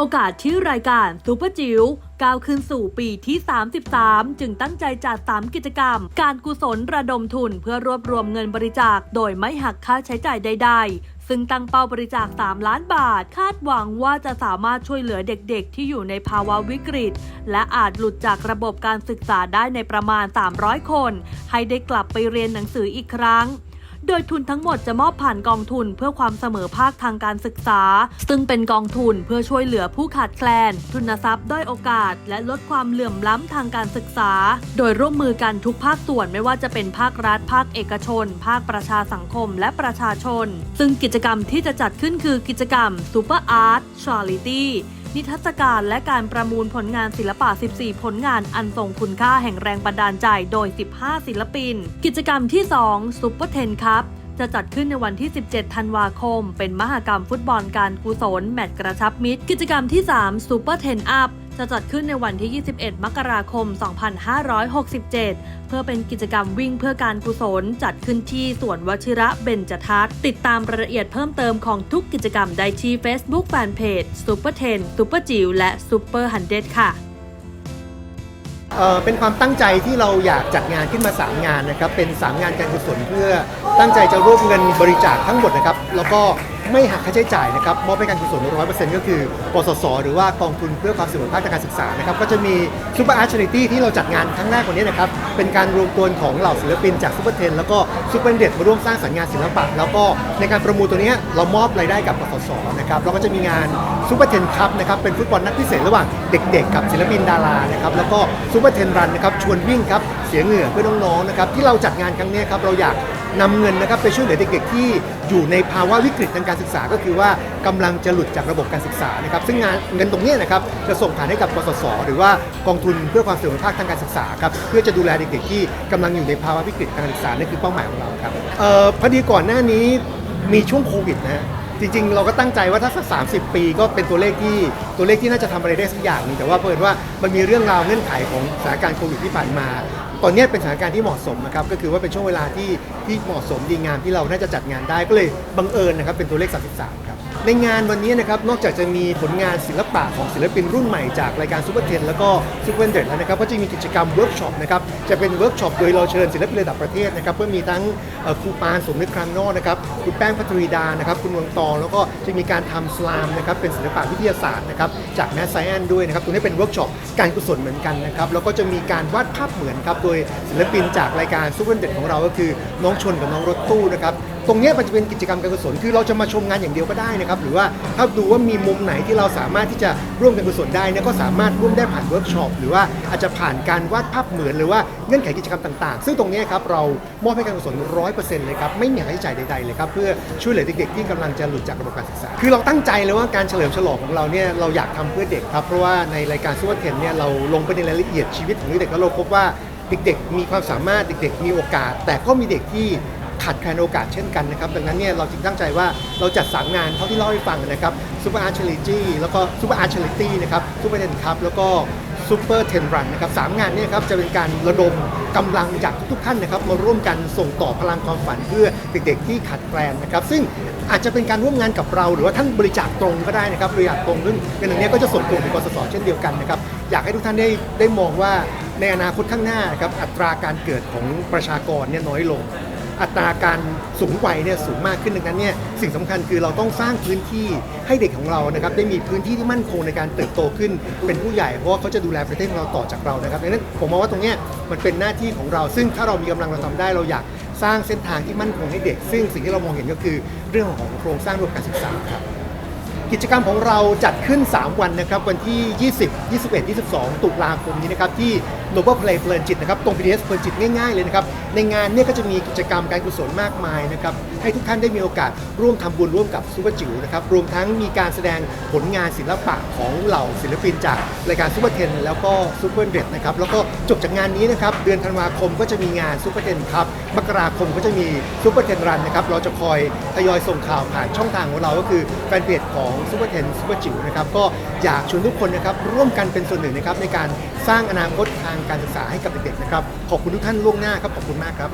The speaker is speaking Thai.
โอกาสที่รายการซูเปอร์จิ๋วก้าวขึ้นสู่ปีที่ 33 จึงตั้งใจจัด 3 กิจกรรม การกุศลระดมทุนเพื่อรวบรวมเงินบริจาค โดยไม่หักค่าใช้จ่ายใด ๆซึ่งตั้งเป้าบริจาค 3 ล้านบาท คาดหวังว่าจะสามารถช่วยเหลือเด็กๆ ที่อยู่ในภาวะวิกฤต และอาจหลุดจากระบบการศึกษาได้ในประมาณ 300 คน ให้ได้กลับไปเรียนหนังสืออีกครั้ง โดยทุนทั้งหมดจะมอบผ่านกองทุนเพื่อความเสมอภาคทางการศึกษา ซึ่งเป็นกองทุนเพื่อช่วยเหลือผู้ขาดแคลน ทุนทรัพย์ด้อยโอกาส และลดความเหลื่อมล้ำทางการศึกษา โดยร่วมมือกันทุกภาคส่วนไม่ว่าจะเป็นภาครัฐ ภาคเอกชน ภาคประชาสังคม และประชาชน ซึ่งกิจกรรมที่จะจัดขึ้นคือกิจกรรม Super Art Charity นิทรรศการและการประมูลผลงานศิลปะ 14 ผลงานอันทรงคุณค่าแห่งแรงบันดาลใจโดย 15 ศิลปิน กิจกรรมที่2 Super 10ครับจะจัดขึ้นในวันที่ 17 ธันวาคม เป็นมหกรรมฟุตบอลการกุศล แมตช์กระชับมิตร กิจกรรมที่ 3 Super 10 Up จะจัดขึ้นในวันที่ 21 มกราคม 2567 เพื่อเป็นกิจกรรมวิ่งเพื่อการกุศล จัดขึ้นที่สวนวชิระเบญจทัศน์ติดตามรายละเอียดเพิ่มเติมของทุกกิจกรรมได้ที่ Facebook Fanpage Super 10 Super จิ๋วและ Super 100 ค่ะเอ่อเป็นความตั้งใจที่เราอยากจัดงานขึ้นมา 3 งานนะครับ เป็น 3 งานการกุศลเพื่อตั้งใจจะรวบเงินบริจาคทั้งหมดนะครับ แล้วก็ ไม่หักค่าใช้จ่ายนะครับมอบให้การกุศลร้อยเปอร์เซ็นต์ก็คือปสสหรือว่ากองทุนเพื่อความเสมอภาคทางการศึกษานะครับก็จะมีซูเปอร์อาร์ตชาริตี้ที่เราจัดงานครั้งแรกวันนี้นะครับเป็นการรวมตัวของเหล่าศิลปินจากซูเปอร์เทนแล้วก็ซูเปอร์เด็ดมาร่วมสร้างสรรค์งานศิลปะ แล้วก็ในการประมูลตัวนี้เรามอบรายได้กับปสสนะครับแล้วก็จะมีงานซูเปอร์เทนคัพนะครับเป็นฟุตบอลนัดพิเศษระหว่างเด็กๆ กับศิลปินดารานะครับแล้วก็ซูเปอร์เทนรันนะครับชวนวิ่งครับเสียเหงื่อเพื่อน้องๆนะครับที่เราจัดงานครั้งนี้ครับเราอยาก นำเงินนะครับไปช่วยเหลือเด็กๆ ที่อยู่ในภาวะวิกฤตทางการศึกษา ก็คือว่ากำลังจะหลุดจากระบบการศึกษานะครับซึ่งงานเงินตรงเนี้ยนะครับจะส่งผ่านให้กับกสศหรือว่ากองทุนเพื่อความเสมอภาคทางการศึกษาครับเพื่อจะดูแลเด็กๆ ที่กำลังอยู่ในภาวะวิกฤตทางการศึกษานั่นคือเป้าหมายของเราครับเอ่อพอดีก่อนหน้านี้มีช่วงโควิดนะฮะ จริงๆ เราก็ตั้งใจว่าถ้าสักสาปีก็เป็นตัวเลขที่ตัวเลขที่น่าจะทำอะไรได้สักอย่างหนึงแต่ว่าเปิดว่ามันมีเรื่องราวเงื่อนไขของสถานการณ์โควิดที่ผ่านมา ตอนเนี้ยเป็นสถานการณ์ที่เหมาะสมนะครับก็คือว่าเป็นช่วงเวลาที่ที่เหมาะสมดีงามที่เราน่าจะจัดงานได้ก็เลยบังเอิญนะครับเป็นตัวเลข 33ครับ ในงานวันนี้นะครับนอกจากจะมีผลงานศิลปะของศิลปินรุ่นใหม่จากรายการซูเปอร์เทนแล้วก็ซูเปอร์เดแล้วนะครับก็จะมีกิจกรรมเวิร์กช็อปนะครับจะเป็นเวิร์กช็อปโดยเราเชิญศิลปินระดับประเทศนะครับเพื่อมีทั้งครูปานสมนึกครังนอกนะครับคุณแป้งพัทรีดานะครับคุณวงตองแล้วก็จะมีการทำสลามนะครับเป็นศิลปะวิทยาศาสตร์นะครับจากแมสไซแอนด้วยนะครับตรงนี้เป็นเวิร์กช็อปการกุศลเหมือนกันนะครับแล้วก็จะมีการวาดภาพเหมือนครับโดยศิลปินจากรายการซูเปอร์เดของเราก็คือน้องชนกับน้องรถตู้นะครับ ตรงเนี้ยมันจะเป็นกิจกรรมการกุศลคือเราจะมาชมงานอย่างเดียวก็ได้นะครับหรือว่าถ้าดูว่ามีมุมไหนที่เราสามารถที่จะร่วมกันกุศลได้เนี่ยก็สามารถร่วมได้ผ่านเวิร์กช็อปหรือว่าอาจจะผ่านการวาดภาพเหมือนหรือว่าเงื่อนไขกิจกรรมต่างๆ ซึ่งตรงเนี้ยครับเรามอบให้การกุศลร้อยเปอร์เซ็นต์เลยครับไม่มีค่าใช้จ่ายใดๆเลยครับเพื่อช่วยเหลือเด็กๆที่กำลังจะหลุดจากระบบการศึกษา คือเราตั้งใจเลยว่าการเฉลิมฉลองของเราเนี่ยเราอยากทำเพื่อเด็กครับเพราะว่าในรายการซูเปอร์เทนเนี่ยเราลงไปในรายละเอียดชีวิตของเด็กแล้วเราพบว่า เด็กๆ มีความสามารถเด็กๆ มีโอกาส แต่ก็มีเด็กที่ ขาดแคลนโอกาสเช่นกันนะครับ ดังนั้นเนี่ยเราจึงตั้งใจว่าเราจัดสามงานเท่าที่เล่าให้ฟังนะครับซูเปอร์อาร์ช r ริตี้แล้วก็ซูเปอร์อาร์ช r ริตี้นะครับซูเปอร์เทนคัพแล้วก็ซูเปอร์เทนรันนะครับสามงานนี้ครับจะเป็นการระดมกำลังจากทุกท่านนะครับมาร่วมกันส่งต่อพลังความฝันเพื่อเด็กๆที่ขาดแคลนนะครับ ซึ่งอาจจะเป็นการร่วมงานกับเรา หรือว่าท่านบริจาคตรงก็ได้นะครับบริจาคตรงซึ่งเงินอันเนี้ก็จะส่งตรงถึงกสศเช่นเดียวกันนะครับอยากให้ทุกท่านได้ได้มองว่าในอนาคตข้างหน้านครับอัตราการเกิดของประชากรเนี่ยน้อยลง อัตราการสูงวัยเนี่ยสูงมากขึ้นดังนั้นเนี่ยสิ่งสำคัญคือเราต้องสร้างพื้นที่ให้เด็กของเรานะครับได้มีพื้นที่ที่มั่นคงในการเติบโตขึ้น เป็นผู้ใหญ่เพราะว่าเขาจะดูแลประเทศของเราต่อจากเรานะครับดังนั้นผมมองว่าตรงเนี้ยมันเป็นหน้าที่ของเรา ซึ่งถ้าเรามีกำลังเราทำได้เราอยากสร้างเส้นทางที่มั่นคงให้เด็ก ซึ่งสิ่งที่เรามองเห็นก็คือเรื่องของโครงสร้างระบบการศึกษาครับ กิจกรรมของเราจัดขึ้น 3 วันนะครับ วันที่ 20 21 22 ตุลาคมนี้นะครับ ที่ Noble Play เพลินจิตนะครับ ตรง BTS เพลินจิตง่ายๆเลยนะครับ ในงานเนี่ยก็จะมีกิจกรรมการกุศลมากมายนะครับ ให้ทุกท่านได้มีโอกาสร่วมทำบุญร่วมกับซูเปอร์จิ๋วนะครับ รวมทั้งมีการแสดงผลงานศิลปะของเหล่าศิลปินจากรายการซูเปอร์เทนแล้วก็ซูเปอร์เดนะครับ แล้วก็จบจากงานนี้นะครับ เดือนธันวาคมก็จะมีงานซูเปอร์เทนครับ มกราคมก็จะมีซูเปอร์เทนรันนะครับ เราจะคอยทยอยส่งข่าวผ่านช่องทางของเราก็คือแฟนเพจของซูเปอร์เทนซูเปอร์จิ๋วนะครับก็อยากชวนทุกคนนะครับร่วมกันเป็นส่วนหนึ่งนะครับในการสร้างอนาคตทางการศึกษาให้กับเด็กๆนะครับขอบคุณทุกท่านล่วงหน้าครับขอบคุณมากครับ